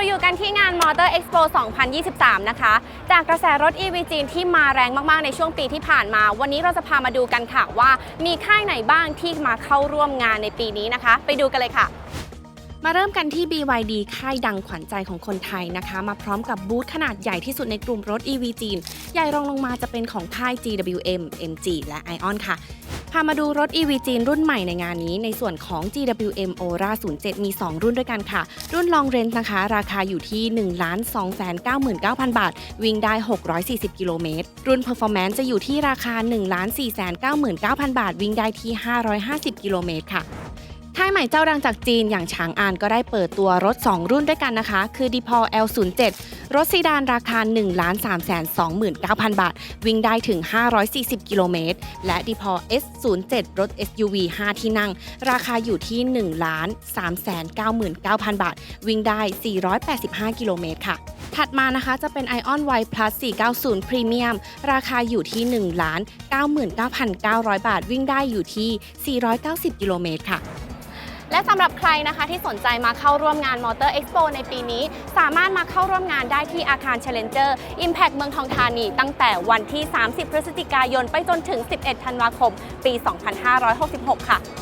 ราอยู่กันที่งาน Motor Expo 2023 นะคะ จากกระแสรถ EV จีนที่มาแรงมาก ๆ ในช่วงปีที่ผ่านมา วันนี้เราจะพามาดูกันค่ะว่า มีค่ายไหนบ้างที่มาเข้าร่วมงานในปีนี้นะคะ ไปดูกันเลยค่ะมาเริ่มกันที่ BYD ค่ายดังขวัญใจของคนไทยนะคะ มาพร้อมกับบูธขนาดใหญ่ที่สุดในกลุ่มรถ EV จีน ใหญ่รองลงมาจะเป็นของค่าย GWM MG และ ION ค่ะ พามาดูรถ EV จีนรุ่นใหม่ในงานนี้ ในส่วนของ GWM Aura 07 มี 2 รุ่นด้วยกันค่ะ รุ่น Long Range นะคะ ราคาอยู่ที่ 1 2 9 9 0 0 0 บาท วิ่งได้ 640 กิโลเมตร รุ่น Performance จะอยู่ที่ราคา 1 4 9 9 0 0 0 บาท วิ่งได้ที่ 550 กิโลเมตรค่ะค่ายใหม่เจ้าดังจากจีนอย่างช้างอานก็ได้เปิดตัวรถ 2 รุ่นด้วยกันนะคะ คือ d e p a u l L07 รถซีดานราคา 1 3 2 9 0 0 0 บาท วิ่งได้ถึง 540 กิโลเมตร และ d e p a u l S07 รถ SUV 5 ที่นั่ง ราคาอยู่ที่ 1 3 9 9 0 0 0 บาท วิ่งได้ 485 กิโลเมตรค่ะ ถัดมานะคะจะเป็น Ion Y Plus 490 Premium ราคาอยู่ที่ 1 99,900 บาท วิ่งได้อยู่ที่ 490 กิโลเมตรค่ะ และสำหรับใครนะคะที่สนใจมาเข้าร่วมงาน Motor Expo ในปีนี้ สามารถมาเข้าร่วมงานได้ที่อาคาร Challenger Impact เมืองทองธานี ตั้งแต่วันที่ 30 พฤศจิกายน ไปจนถึง 11 ธันวาคม ปี 2566 ค่ะ